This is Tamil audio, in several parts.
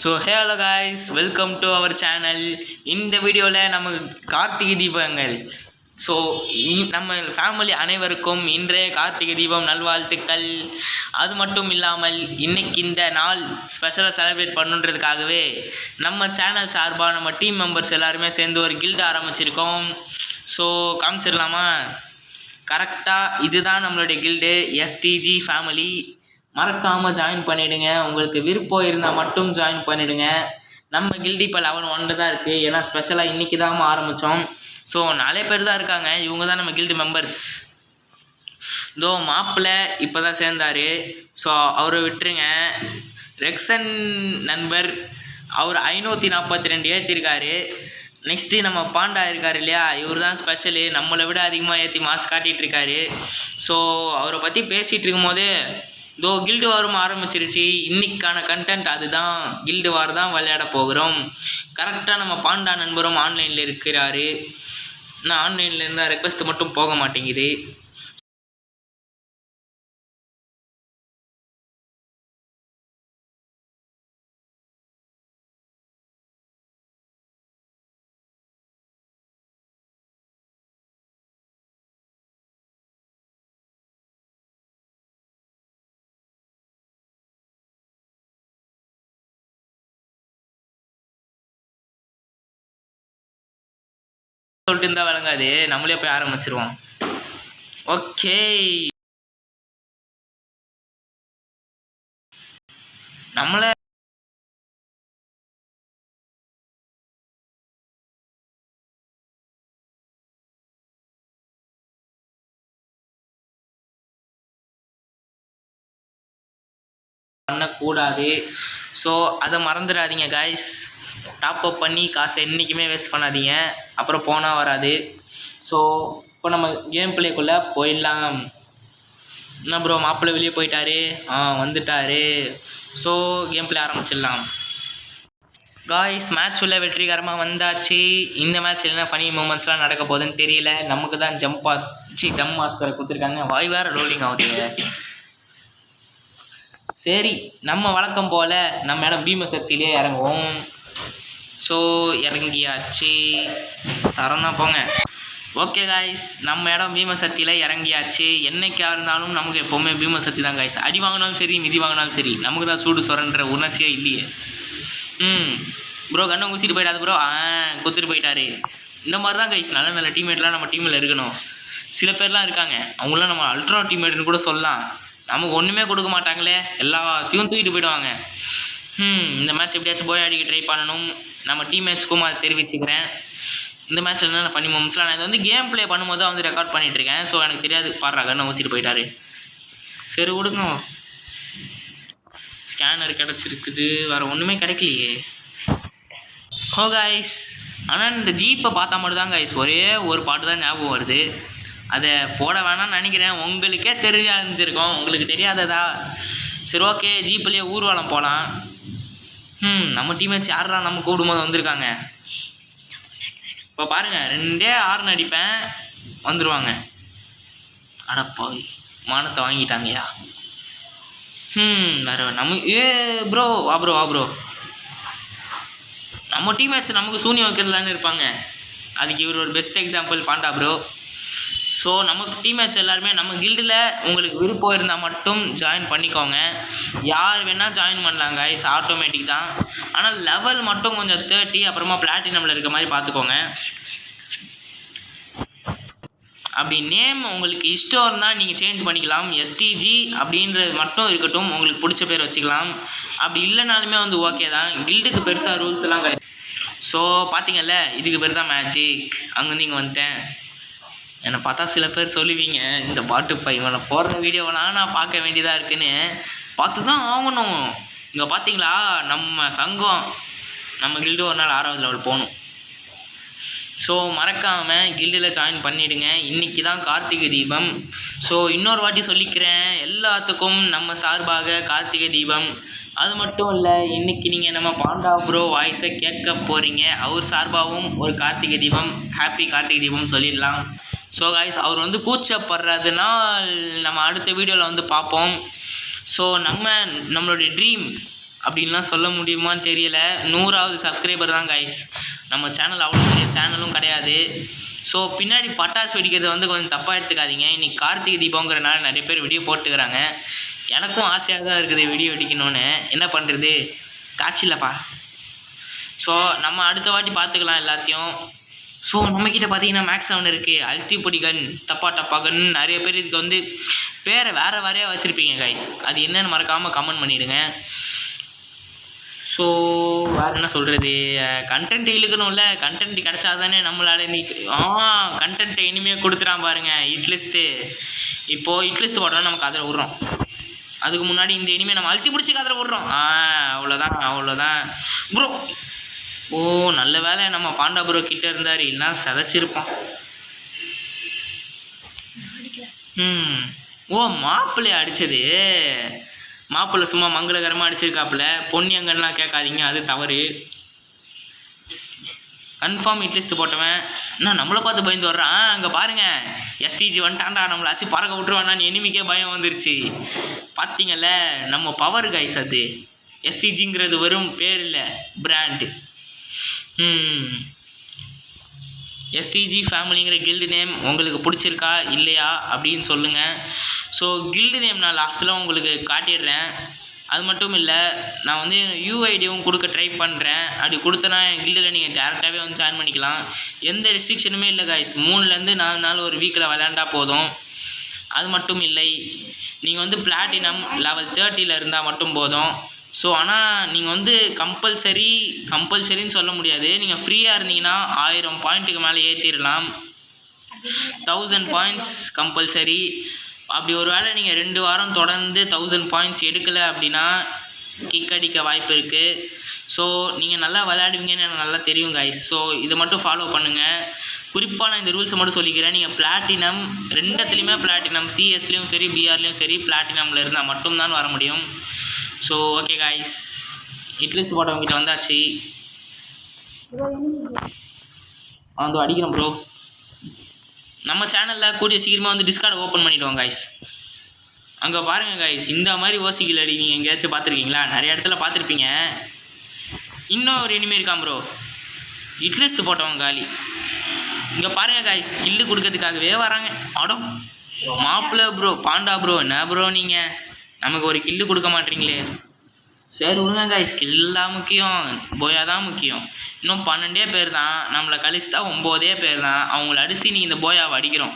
So hello guys welcome to our channel இந்த வீடியோவில் நமக்கு கார்த்திகை தீபங்கள். ஸோ நம்ம ஃபேமிலி அனைவருக்கும் இன்றைய கார்த்திகை தீபம் நல்வாழ்த்துக்கள். அது மட்டும் இல்லாமல் இன்றைக்கி இந்த நாள் ஸ்பெஷலாக செலிப்ரேட் பண்ணுன்றதுக்காகவே நம்ம சேனல் சார்பாக நம்ம டீம் மெம்பர்ஸ் எல்லாருமே சேர்ந்து ஒரு கில்டு ஆரம்பிச்சிருக்கோம். ஸோ காமிச்சிடலாமா? கரெக்டாக இதுதான் நம்மளுடைய கில்டு எஸ்டிஜி ஃபேமிலி மறக்காமல் ஜாயின் பண்ணிவிடுங்க உங்களுக்கு விருப்பம் இருந்தால் மட்டும் ஜாயின் பண்ணிவிடுங்க நம்ம கில்டி இப்போ லெவன் ஒன்று தான் இருக்குது ஏன்னா ஸ்பெஷலாக இன்றைக்கி தான் ஆரம்பித்தோம் ஸோ நிறைய பேர் தான் இருக்காங்க. இவங்க தான் நம்ம கில்டு மெம்பர்ஸ் இதோ மாப்பிள்ள இப்போ தான் சேர்ந்தார். ஸோ அவரை விட்டுருங்க. ரெக்ஸன் நண்பர் அவர் ஐநூற்றி நாற்பத்தி ரெண்டு ஏற்றிருக்காரு நெக்ஸ்ட்டு நம்ம பாண்டா இருக்கார் இல்லையா? இவர் தான் ஸ்பெஷலு நம்மளை விட அதிகமாக ஏற்றி மாஸ் காட்டிகிட்ருக்காரு ஸோ அவரை பற்றி பேசிகிட்டு இருக்கும்போது இதோ கில்டு வாரம் ஆரம்பிச்சிருச்சு. இன்னைக்கான கண்டென்ட் அதுதான். கில்டு வார் தான் விளையாட போகிறோம். கரெக்டாக நம்ம பாண்டா நண்பரும் ஆன்லைனில் இருக்கிறாரு. நான் ஆன்லைனில் இருந்தால் ரெக்வஸ்ட் மட்டும் போக மாட்டேங்குது. சொல்லிட்டு இருந்தால் விளங்காது. நம்மளே போய் ஆரம்பிச்சிருவோம். ஓகே நம்மள பண்ணக்கூடாது. ஸோ அதை மறந்துடாதீங்க காய்ஸ் டாப் அப் பண்ணி காசை என்றைக்குமே வேஸ்ட் பண்ணாதீங்க. அப்புறம் போனால் வராது. ஸோ இப்போ நம்ம கேம் பிளேக்குள்ளே போயிடலாம். என்ன ப்ரோ மாப்பிள்ளை வெளியே போயிட்டாரு? ஆ வந்துட்டாரு. ஸோ கேம் பிளே ஆரம்பிச்சிடலாம். காய்ஸ் மேட்ச் உள்ள வெற்றிகரமாக வந்தாச்சு. இந்த மேட்ச் என்ன ஃபனி மூமெண்ட்ஸ்லாம் நடக்க போகுதுன்னு தெரியல. நமக்கு தான் ஜம்ப் பாஸ் சி ஜம்ப் மாஸ்டரை கொடுத்துருக்காங்க. வாய் வேறு ரோலிங் ஆகுது. சரி நம்ம வழக்கம் போல் நம்ம இடம் பீம சக்தியிலே இறங்குவோம். ஸோ இறங்கியாச்சு தரம் தான் போங்க. ஓகே காய்ஸ் நம்ம இடம் பீமசக்தியில் இறங்கியாச்சு என்னைக்கா இருந்தாலும் நமக்கு எப்போவுமே பீமசக்தி தான் காய்ஸ் அடி வாங்கினாலும் சரி மிதி வாங்கினாலும் சரி நமக்கு தான் சூடு சொரன்ற உணர்ச்சியே இல்லையே. ம். ப்ரோ கண்ணை குத்திட்டு போயிட்டாது ப்ரோ ஆ குத்துட்டு போயிட்டாரு. இந்த மாதிரி தான் கைஸ் நல்ல நல்ல டீம்மேட்லாம் நம்ம டீமில் இருக்கணும். சில பேர்லாம் இருக்காங்க. அவங்களாம் நம்ம அல்ட்ரா டீம்மேட்னு கூட சொல்லலாம். நமக்கு ஒன்றுமே கொடுக்க மாட்டாங்களே. எல்லாத்தையும் தூக்கிட்டு போயிடுவாங்க. ம் இந்த மேட்ச் எப்படியாச்சும் போய் அடிக்க ட்ரை பண்ணணும். நம்ம டீம் மேட்ச்க்கும் அதை தெரிவிச்சுக்கிறேன். இந்த மேட்ச் என்னென்ன பண்ணி மோம்ஸ்லாம் நான் இதை வந்து கேம் ப்ளே பண்ணும்போது தான் வந்து ரெக்கார்ட் பண்ணிகிட்டு இருக்கேன் ஸோ எனக்கு தெரியாது பாடுறா கண்ணை ஊற்றிட்டு போயிட்டாரு. சரி விடுங்க. ஸ்கேனர் கிடச்சிருக்குது. வேறு ஒன்றுமே கிடைக்கலையே. ஹோ காய்ஸ் ஆனால் இந்த ஜீப்பை பார்த்தா மட்டும் தான் காய்ஸ் ஒரே ஒரு பாட்டு தான் ஞாபகம் வருது. அதை போட வேணாம்னு நினைக்கிறேன். உங்களுக்கே தெரிஞ்சிருக்கும். உங்களுக்கு தெரியாததா? சரி ஓகே ஜீப்லேயே ஊர்வலம் போகலாம் ம் நம்ம டீம்மேட்ஸ் யாரா நம்ம கூப்பிடும்போது வந்திருக்காங்க? இப்போ பாருங்கள் ரெண்டே ஆறுன்னு அடிப்பேன் வந்துடுவாங்க அடப்பாவி மானத்தை வாங்கிட்டாங்கயா? ம் வேற நம்ம ஏ ப்ரோ வா ப்ரோ வா ப்ரோ நம்ம டீம் மேட்ச் நமக்கு சூனியம் வைக்கிறதுலான்னு இருப்பாங்க. அதுக்கு இவர் ஒரு best example Panda bro so நமக்கு டீம் மேட்ச் எல்லாருமே நம்ம கில்டில் உங்களுக்கு விருப்பம் இருந்தால் மட்டும் ஜாயின் பண்ணிக்கோங்க. யார் வேணால் ஜாயின் பண்ணலாங்க ஐஸ் ஆட்டோமேட்டிக் தான். ஆனால் லெவல் மட்டும் கொஞ்சம் தேர்ட்டி அப்புறமா பிளாட்டினமில் இருக்க மாதிரி பார்த்துக்கோங்க. அப்படி நேம் உங்களுக்கு இஷ்டம் இருந்தால் நீங்கள் சேஞ்ச் பண்ணிக்கலாம். எஸ்டிஜி அப்படின்றது மட்டும் இருக்கட்டும். உங்களுக்கு பிடிச்ச பேர் வச்சுக்கலாம். அப்படி இல்லைனாலுமே வந்து ஓகே தான். கில்டுக்கு பெருசாக ரூல்ஸ் எல்லாம் கிடையாது. ஸோ பார்த்தீங்கல்ல இதுக்கு பேர் தான் மேஜிக் அங்கேருந்து இங்கே வந்துட்டேன். என்னை பார்த்தா சில பேர் சொல்லுவீங்க இந்த பாட்டு பையன் இவனை போடுற வீடியோவெல்லாம் நான் பார்க்க வேண்டியதாக இருக்குன்னு. பார்த்து தான் ஆகணும். இங்கே பார்த்தீங்களா நம்ம சங்கம் நம்ம கில்டு ஒரு நாள் ஆறாவது லெவல் போகணும். ஸோ மறக்காமல் கில்டில் ஜாயின் பண்ணிவிடுங்க இன்றைக்கி தான் கார்த்திகை தீபம். ஸோ இன்னொரு வாட்டி சொல்லிக்கிறேன் எல்லாத்துக்கும் நம்ம சார்பாக கார்த்திகை தீபம். அது மட்டும் இல்லை இன்றைக்கி நீங்கள் நம்ம பாண்டா ப்ரோ வாய்ஸை கேட்க போகிறீங்க அவர் சார்பாகவும் ஒரு கார்த்திகை தீபம் ஹாப்பி கார்த்திகை தீபம் சொல்லிடலாம். ஸோ காய்ஸ் அவர் வந்து கூச்சப்படுறதுனால் நம்ம அடுத்த வீடியோவில் வந்து பார்ப்போம். ஸோ நம்ம நம்மளுடைய ட்ரீம் அப்படின்லாம் சொல்ல முடியுமான்னு தெரியல. நூறாவது சப்ஸ்கிரைபர் தான் கைஸ் நம்ம சேனல் அவ்வளோ பெரிய சேனலும் கிடையாது. ஸோ பின்னாடி பட்டாசு வெடிக்கிறது வந்து கொஞ்சம் தப்பாக எடுத்துக்காதீங்க. இன்றைக்கி கார்த்திகை தீபங்கிறனால நிறைய பேர் வீடியோ போட்டுக்கிறாங்க. எனக்கும் ஆசையாக தான் இருக்குது வீடியோ வெடிக்கணும்னு. என்ன பண்ணுறது காட்சியில்ப்பா ஸோ நம்ம அடுத்த வாட்டி பார்த்துக்கலாம் எல்லாத்தையும். ஸோ நம்மக்கிட்ட பார்த்தீங்கன்னா மேக்ஸ் செவன் இருக்குது அழுத்தி கன் தப்பா டப்பா கன் நிறைய பேர் இதுக்கு வந்து பேரை வேறு வேறையாக வச்சுருப்பீங்க கைஸ் அது என்னன்னு மறக்காமல் கமெண்ட் பண்ணிவிடுங்க ஸோ வேறு என்ன சொல்கிறது கண்டென்ட் இழுக்கணும்ல. கண்டென்ட் கிடச்சா தானே நம்மளால நீ ஆ கண்டென்ட்டை இனிமேல் கொடுத்துறான் பாருங்க இட்லிஸ்ட்டு இப்போது இட்லிஸ்ட் போட்டோம்னா நம்ம அதில் விட்றோம். அதுக்கு முன்னாடி இந்த இனிமேல் நம்ம அழுத்தி பிடிச்சி கதில் விட்றோம். ஆ அவ்வளோதான் அவ்வளோதான் ப்ரோ ஓ நல்ல வேளை நம்ம பாண்டா ப்ரோ கிட்ட இருந்தார். இல்லைன்னா சதைச்சிருப்பான். ம். ஓ மாப்பிள்ளைய அடிச்சது. மாப்பிள்ளை சும்மா மங்களகரமாக அடிச்சிருக்காப்புல. பொன்னியங்கன்லாம் கேட்காதீங்க அது தவறு. கன்ஃபார்ம் இட்லிஸ்ட் போட்டவன். நான் நம்மளை பார்த்து பயந்து வர்றான். அங்கே பாருங்க. எஸ்டிஜி வந்துட்டான்டா நம்மளை ஆச்சு பறக்க விட்டுருவானான்னு எனிமிக்கே பயம் வந்துருச்சு. பார்த்தீங்கல்ல நம்ம பவர் கைஸ் அது. எஸ்டிஜிங்கிறது வெறும் பேர் இல்லை பிராண்டு எஸ்டிஜி ஃபேமிலிங்கிற கில்டு நேம் உங்களுக்கு பிடிச்சிருக்கா இல்லையா? அப்படின்னு சொல்லுங்கள் ஸோ கில்டு நேம் நான் லாஸ்ட்டில் உங்களுக்கு காட்டிடுறேன். அது மட்டும் இல்லை நான் வந்து யூஐடியும் கொடுக்க ட்ரை பண்ணுறேன் அப்படி கொடுத்தனா என் கில்டில் நீங்கள் டேரெக்டாகவே வந்து ஜாயின் பண்ணிக்கலாம். எந்த ரெஸ்ட்ரிக்ஷனுமே இல்லை காய்ஸ் மூணுலேருந்து நாலு நாள் ஒரு வீக்கில் விளையாண்டா போதும். அது மட்டும் இல்லை. நீங்கள் வந்து பிளாட்டினம் லெவல் தேர்ட்டியில் இருந்தால் மட்டும் போதும். ஸோ ஆனால் நீங்கள் வந்து கம்பல்சரி கம்பல்சரின்னு சொல்ல முடியாது. நீங்கள் ஃப்ரீயாக இருந்தீங்கன்னா ஆயிரம் பாயிண்ட்டுக்கு மேலே ஏற்றிடலாம் தௌசண்ட் பாயிண்ட்ஸ் கம்பல்சரி அப்படி ஒரு வேளை நீங்கள் ரெண்டு வாரம் தொடர்ந்து தௌசண்ட் பாயிண்ட்ஸ் எடுக்கலை அப்படின்னா கிக் அடிக்க வாய்ப்பு இருக்குது ஸோ நீங்கள் நல்லா விளையாடுவீங்கன்னு எனக்கு நல்லா தெரியும் கைஸ் ஸோ இதை மட்டும் ஃபாலோ பண்ணுங்கள் குறிப்பாக நான் இந்த ரூல்ஸை மட்டும் சொல்லிக்கிறேன். நீங்கள் பிளாட்டினம் ரெண்டத்துலேயுமே பிளாட்டினம் சிஎஸ்லேயும் சரி பிஆர்லேயும் சரி பிளாட்டினமில் இருந்தால் மட்டும்தான் வர முடியும். So okay guys hit list போட்டவங்கிட்ட வந்தாச்சு. வந்து அடிக்கிறோம் ப்ரோ நம்ம சேனலில் கூடிய சீக்கிரமாக வந்து டிஸ்கார்டை ஓப்பன் பண்ணிவிடுவோம் காய்ஸ் அங்கே பாருங்கள் காய்ஸ் இந்த மாதிரி ஓசிகள் அடி நீங்கள் எங்கேயாச்சும் பார்த்துருக்கீங்களா? நிறைய இடத்துல பார்த்துருப்பீங்க. இன்னும் ஒரு இனிமே இருக்கான் ப்ரோ இட்லிஸ்ட் போட்டவங்க காலி. இங்கே பாருங்க காய்ஸ் கில்லு கொடுக்கறதுக்காகவே வராங்க. அடம் மாப்பிள்ள ப்ரோ பாண்டா ப்ரோ என்ன ப்ரோ நீங்கள் நமக்கு ஒரு கில்லு கொடுக்க மாட்டீங்களே. சரி விடுங்க காய்ஸ் கில்லாம் முக்கியம். போயா தான் முக்கியம். இன்னும் பன்னெண்டே பேர் தான். நம்மளை கழிச்சுட்டா ஒம்போதே பேர் தான். அவங்கள அடிச்சு நீங்கள் இந்த போயாவை அடிக்கிறோம்.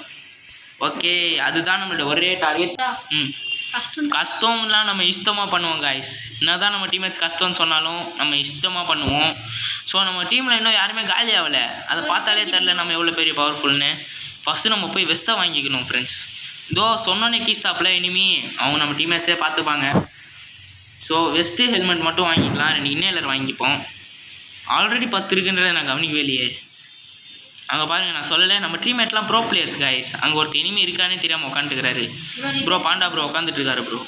ஓகே அதுதான் நம்மளோட ஒரே டார்கெட் ம். கஷ்டம். கஷ்டம்லாம் நம்ம இஷ்டமாக பண்ணுவோம் காய்ஸ் என்னதான் நம்ம டீம்மேட்ஸ் கஷ்டம்னு சொன்னாலும் நம்ம இஷ்டமாக பண்ணுவோம். ஸோ நம்ம டீமில் இன்னும் யாருமே காலி ஆகலை அதை பார்த்தாலே தெரில நம்ம எவ்வளோ பெரிய பவர்ஃபுல்னு ஃபஸ்ட்டு நம்ம போய் வெஸ்ட்டை வாங்கிக்கணும் ஃப்ரெண்ட்ஸ் இதோ சொன்னோன்னே கீஸ்டாப்பில் இனிமே அவங்க நம்ம டீம்மேட்ஸே பார்த்துப்பாங்க. ஸோ வெஸ்ட்டு ஹெல்மெட் மட்டும் வாங்கிக்கலாம். ரெண்டு இன்னேலர் வாங்கிப்போம். ஆல்ரெடி பத்து இருக்குன்றதை நான் கவனிக்கவே இல்லையே. அங்கே பாருங்கள் நான் சொல்லலை நம்ம டீம்மேட்லாம் ப்ரோ பிளேயர்ஸ் காய்ஸ் அங்கே ஒருத்தர் இனிமே இருக்கானே தெரியாமல் உட்காந்துருக்காரு ப்ரோ பாண்டா ப்ரோ உட்காந்துட்டு இருக்காரு ப்ரோ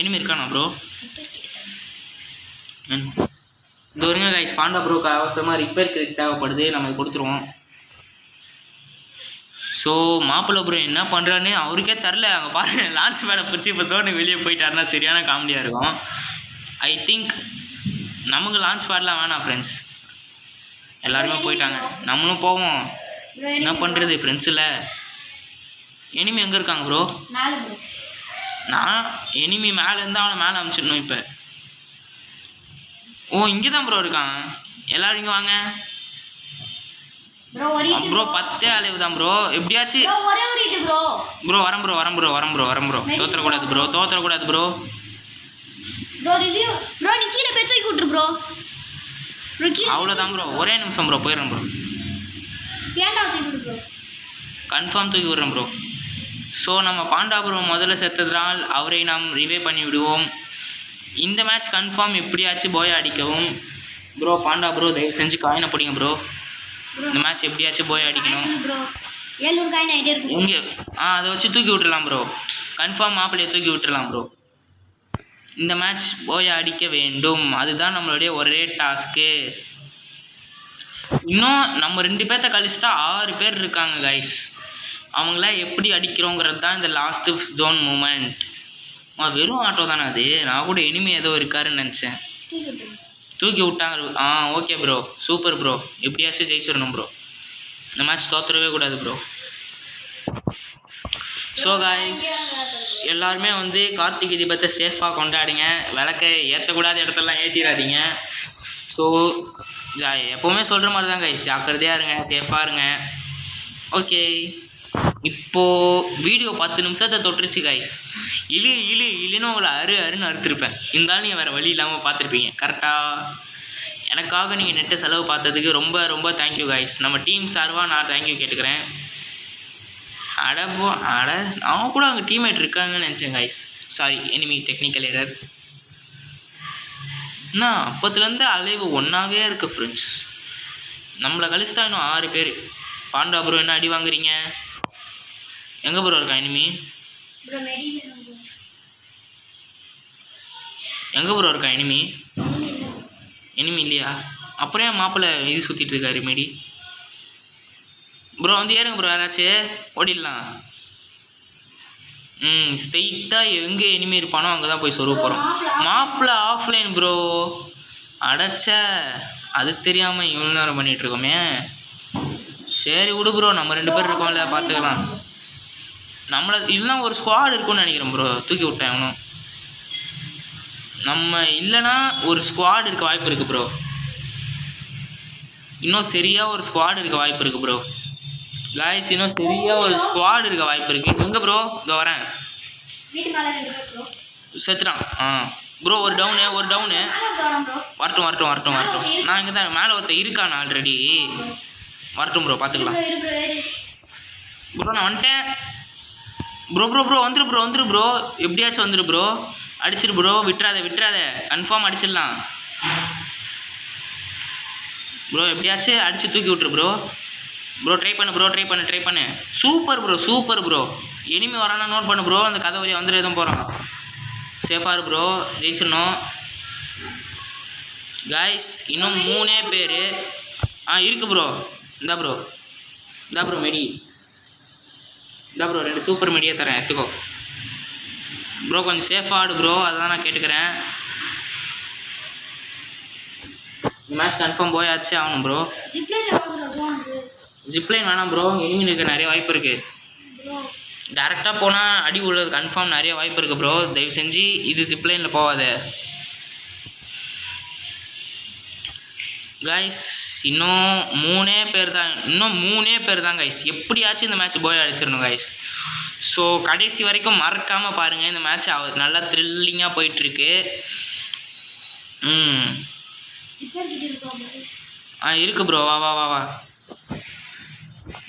எனிமி இருக்கானா ப்ரோ இந்த வருங்க கைஸ் பாண்டா ப்ரோக்கு அவசரமாக ரிப்பேர் கிரெடிட் தேவைப்படுது. நம்ம கொடுத்துருவோம். ஸோ மாப்பிள்ளை ப்ரோ என்ன பண்ணுறான்னு அவருக்கே தரல அங்கே பாருங்க லான்ச் மேடை பிடிச்சி இப்போ சோனு வெளியே போயிட்டாருன்னா சரியான காமெடியாக இருக்கும். ஐ திங்க் நமக்கு லான்ச் பேட்லாம் வேணாம் ஃப்ரெண்ட்ஸ் எல்லாருமே போயிட்டாங்க. நம்மளும் போவோம். என்ன பண்ணுறது ஃப்ரெண்ட்ஸில் எனிமி எங்கே இருக்காங்க ப்ரோ நான் எனிமி மேலே இருந்து அவனை மேலே அமுச்சிடணும் இப்போ. ஓ இங்கே தான் ப்ரோ இருக்கான். எல்லாரும் இங்கே வாங்க. ப்ரோ ப்ரோ பத்தே அளவு தான் ப்ரோ எப்படியாச்சு? ப்ரோ வரேன் ப்ரோ வரேன் ப்ரோ வரேன் ப்ரோ வரேன் ப்ரோ தோத்துறக்கூடாது ப்ரோ தோத்துறக்கூடாது ப்ரோ ப்ரோ ரிவ்யூ ப்ரோ நீ கீழே போய் தூக்கி விட்டுரு ப்ரோ அவ்வளோதான் ப்ரோ ஒரே நிமிஷம் ப்ரோ போயிடுறேன் ப்ரோ ஏன்டா தூக்கி விடு ப்ரோ கன்ஃபார்ம் தூக்கி விடுறேன் ப்ரோ ஸோ நம்ம பாண்டா ப்ரோ முதல்ல செத்ததனால் அவரை நாம் ரிவே பண்ணி விடுவோம் இந்த மேட்ச் கன்ஃபார்ம் எப்படியாச்சும் போய் அடிக்கவும். ப்ரோ பாண்டா ப்ரோ தயவு செஞ்சு காயினை பிடிங்க ப்ரோ இந்த மேட்ச் எப்படியாச்சும் போய் அடிக்கணும். ப்ரோ ஏழ்நூறு காயின் ஆகிட்டே இருக்கு? எங்கே ஆ அதை வச்சு தூக்கி விட்டுறலாம் ப்ரோ கன்ஃபார்ம் மாப்பிள்ளையை தூக்கி விட்டுறலாம் ப்ரோ இந்த மேட்ச் போய் அடிக்க வேண்டும். அதுதான் நம்மளுடைய ஒரே டாஸ்க்கு இன்னும் நம்ம ரெண்டு பேர்த்த கழிச்சிட்டா ஆறு பேர் இருக்காங்க கைஸ் அவங்கள எப்படி அடிக்கிறோங்கிறது தான் இந்த லாஸ்ட்டு ஜோன் மூமெண்ட் வெறும் ஆட்டோ தானே அது. நான் கூட இனிமே ஏதோ இருக்காருன்னு நினச்சேன். தூக்கி விட்டாங்க. ஆ ஓகே ப்ரோ சூப்பர் ப்ரோ எப்படியாச்சும் ஜெயிச்சிடணும் ப்ரோ இந்த மேட்ச் தோத்துறவே கூடாது ப்ரோ ஸோ காய்ஸ் எல்லாருமே வந்து கார்த்திகை தீபத்தை சேஃபாக கொண்டாடுங்க. விளக்கை ஏற்றக்கூடாத இடத்தெல்லாம் ஏற்றிடாதீங்க ஸோ ஜா எப்போவுமே சொல்கிற மாதிரி தான் கைஸ் ஜாக்கிரதையாக இருங்க சேஃபாக இருங்க. ஓகே இப்போது வீடியோ பத்து நிமிஷத்தை தொட்டுருச்சு கைஸ் இழு இழு இழுன்னு உங்களை அரு அருன்னு அறுத்துருப்பேன். இருந்தாலும் நீங்கள் வேறு வழி இல்லாமல் பார்த்துருப்பீங்க. கரெக்டாக எனக்காக நீங்கள் நெட்டை செலவு பார்த்ததுக்கு ரொம்ப ரொம்ப தேங்க்யூ காய்ஸ் நம்ம டீம் சார்பாக நான் தேங்க்யூ கேட்டுக்கிறேன். அட போ அட. நான் கூட அங்கே டீம்மேட் இருக்காங்கன்னு நினச்சேன் guys sorry enemy technical error என்ன? அப்போத்துலேருந்து அலைவு ஒன்றாவே இருக்குது ஃப்ரெண்ட்ஸ் நம்மளை கழிச்சு தான் இன்னும் ஆறு பேர். பாண்டா ப்ரோ என்ன அடி வாங்குறீங்க? எங்கே ப்ரோ இருக்கா ப்ரோ எங்கே ப்ரோ இருக்கா எனிமி எனிமி இல்லையா? அப்புறம் ஏன் மாப்பிள்ளை இது சுற்றிட்டு இருக்காரு மேடி? ப்ரோ வந்து ஏறுங்க ப்ரோ யாராச்சும் ஓடிடலாம். ம் ஸ்ட்ரெயிட்டாக எங்கே எனிமி இருப்பானோ அங்கே தான் போய் சொருவ போகிறோம் மாப்பிள்ளை ஆஃப்லைன் ப்ரோ அடைச்ச அது தெரியாமல் இவ்வளோ நேரம் பண்ணிட்டு இருக்கோமே. சரி விடு ப்ரோ நம்ம ரெண்டு பேர் இருக்கோம்ல பார்த்துக்கலாம் நம்மளை இல்லைனா ஒரு ஸ்குவாட் இருக்கும்னு நினைக்கிறேன் ப்ரோ தூக்கி விட்டேன் அவனும். நம்ம இல்லைன்னா ஒரு ஸ்குவாட் இருக்க வாய்ப்பு இருக்குது ப்ரோ இன்னும் சரியா ஒரு ஸ்குவாட் இருக்க வாய்ப்பு இருக்குது ப்ரோ காய்ஸ் இன்னும் சரியா ஒரு ஸ்குவாட் இருக்க வாய்ப்பு இருக்குது எங்கே ப்ரோ இதோ வரேன். செத்துட்டான். ஆ. ப்ரோ ஒரு டவுனு ஒரு டவுனு வரட்டும் வரட்டும் வரட்டும் வரட்டும். நான் இங்கே தான் மேலே ஒருத்தன் இருக்கான் ஆல்ரெடி வரட்டும் ப்ரோ பார்த்துக்கலாம் ப்ரோ நான் வந்துட்டேன். ப்ரோ ப்ரோ ப்ரோ வந்துரு ப்ரோ வந்துரு ப்ரோ எப்படியாச்சும் வந்துரு ப்ரோ அடிச்சிரு ப்ரோ விட்டுறாத விட்டுறாத. கன்ஃபார்ம் அடிச்சிடலாம். ப்ரோ எப்படியாச்சும் அடிச்சு தூக்கி விட்ரு ப்ரோ ப்ரோ ட்ரை பண்ணு ப்ரோ ட்ரை பண்ணு ட்ரை பண்ணு. சூப்பர் ப்ரோ சூப்பர் ப்ரோ இனிமே வரானா நோட் பண்ணு ப்ரோ அந்த கதை வழியாக வந்துட்டு எதுவும் போகிறான் சேஃபாக இரு ப்ரோ ஜெயிச்சிடணும். காய்ஸ் இன்னும் மூணே பேர். ஆ இருக்கு ப்ரோ இந்தா ப்ரோ இந்தா ப்ரோ மெடி. இந்தா ப்ரோ ரெண்டு சூப்பர் மெடியாக தரேன் எடுத்துக்கோ. ப்ரோ கொஞ்சம் சேஃபாக ஆடு ப்ரோ அதான் நான் கேட்டுக்கிறேன். இந்த மேட்ச் கன்ஃபார்ம் போயாச்சு ஆகணும் ப்ரோ ஜிப்லைன் வேணாம் ப்ரோ எனிமி இருக்க நிறைய வாய்ப்பு இருக்குது டேரெக்டாக போனால் அடி உள்ளது கன்ஃபார்ம் நிறைய வாய்ப்பு இருக்குது ப்ரோ தயவு செஞ்சு இது ஜிப்லைனில் போகாத. கைஸ் இன்னும் மூணே பேர் தான். இன்னும் மூணே பேர் தான் கைஸ் எப்படியாச்சும் இந்த மேட்ச் போய் அடிச்சிடணும் கைஸ் ஸோ கடைசி வரைக்கும் மறக்காமல் பாருங்கள் இந்த மேட்ச் நல்லா த்ரில்லிங்காக போயிட்டுருக்கு. ம். ஆ இருக்கு ப்ரோ வா வா வா வா.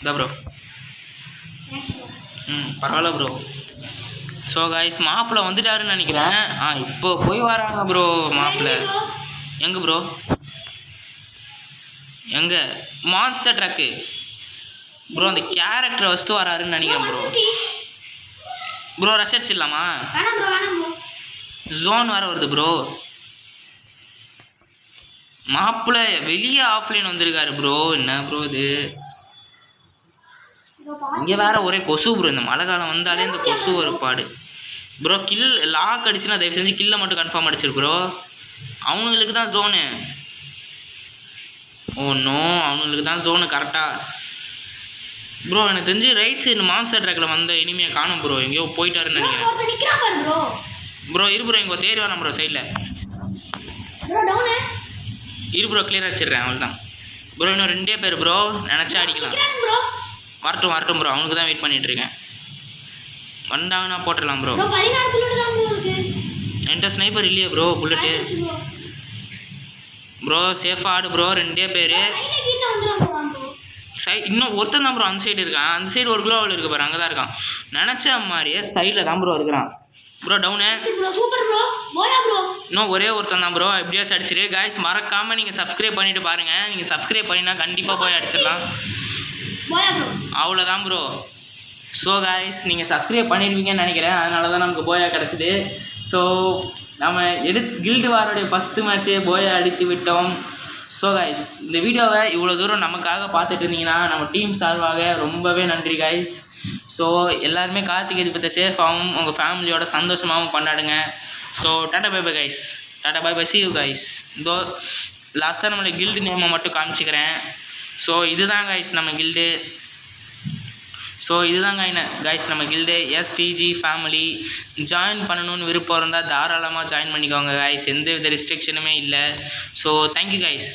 இதா ப்ரோ ம் பரவாயில்ல ப்ரோ ஸோ கைஸ் மாப்பிள்ளை வந்துட்டாருன்னு நினைக்கிறேன். ஆ இப்போ போய் வராங்க ப்ரோ மாப்பிள்ளை. எங்கே ப்ரோ எங்கே? மான்ஸ்டர் ட்ரக்கு ப்ரோ அந்த கேரக்டரை வஸ்து வராருன்னு நினைக்கிறேன் ப்ரோ ப்ரோ ரஷ் அடிச்சிடலாமா? ஜோன் வர வருது ப்ரோ மாப்பிள்ளை வெளியே ஆஃப்லைன் வந்திருக்காரு ப்ரோ என்ன ப்ரோ இது? இங்கே வேற ஒரே கொசு ப்ரோ இந்த மழை காலம் வந்தாலே இந்த கொசு ஒரு பாடு. ப்ரோ கில் லாக் அடிச்சுன்னா தயவு செஞ்சு கில்லை மட்டும் கன்ஃபார்ம் அடிச்சிரு ப்ரோ அவனுங்களுக்கு தான் ஜோனு ஓ நோ அவனுங்களுக்கு தான் ஜோனு கரெக்டாக ப்ரோ எனக்கு தெரிஞ்சு ரைட் சைடு மான்சர் ட்ராக்கில் வந்த இனிமையை காணும் ப்ரோ எங்கேயோ போயிட்டாருன்னு நினைக்கிறேன். பாரு இரு ப்ரோ இங்கே தேடி வரணும் ப்ரோ சைடில் இரு ப்ரோ கிளியர் அடிச்சிடுறேன் அவ்வளோதான் ப்ரோ இன்னும் ரெண்டே பேர் ப்ரோ நினச்சா அடிக்கலாம். வரட்டும் வரட்டும் ப்ரோ அவனுக்கு தான் வெயிட் பண்ணிட்டு இருக்கேன். வந்தாங்கன்னா போட்டுடலாம் ப்ரோ தான் என்கிட்ட ஸ்னைப்பர் இல்லையே ப்ரோ புல்லட்டு ப்ரோ சேஃபாக ஆடு ப்ரோ ரெண்டே பேர். சை இன்னும் ஒருத்தன் தான் ப்ரோ அந்த சைடு இருக்கான். அந்த சைடு ஒரு கிலோவில் இருக்கு பாரு. அங்கே தான் இருக்கான். நினச்ச மாதிரியே சைடில் தான் ப்ரோ இருக்கிறான். ப்ரோ டவுனு இன்னும் ஒரே ஒருத்தன் தான் ப்ரோ எப்படியாச்சும் அடிச்சிரு. காய்ஸ் மறக்காமல் நீங்கள் சப்ஸ்கிரைப் பண்ணிட்டு பாருங்கள் நீங்கள் சப்ஸ்கிரைப் பண்ணினா கண்டிப்பாக போய் அடிச்சிடலாம். அவ்வளோதான் ப்ரோ ஸோ காய்ஸ் நீங்கள் சப்ஸ்கிரைப் பண்ணிடுவீங்கன்னு நினைக்கிறேன். அதனால தான் நமக்கு போயா கிடச்சிது. ஸோ நம்ம எடு கில்டு வாரோடைய ஃபஸ்ட்டு மேட்ச்சே போய் அடித்து விட்டோம். ஸோ கைஸ் இந்த வீடியோவை இவ்வளோ தூரம் நமக்காக பார்த்துட்டு இருந்தீங்கன்னா நம்ம டீம் சார்பாக ரொம்பவே நன்றி கைஸ் ஸோ எல்லாருமே கார்த்திகை தீபத்தை சேஃபாகவும் உங்கள் ஃபேமிலியோட சந்தோஷமாகவும் கொண்டாடுங்க. So tata bye bye guys tata bye bye see you guys இதோ லாஸ்ட்டாக நம்மளை கில்டு நேமை மட்டும் காமிச்சிக்கிறேன். ஸோ இதுதான் கைஸ் நம்ம கில்டு ஸோ இதுதாங்க என்ன? கைஸ் நம்ம கில்டு எஸ்டிஜி ஃபேமிலி ஜாயின் பண்ணணும்னு விருப்பம் இருந்தால் தாராளமாக ஜாயின் பண்ணிக்கோங்க கைஸ் எந்த வித ரெஸ்ட்ரிக்ஷனுமே இல்லை. So thank you guys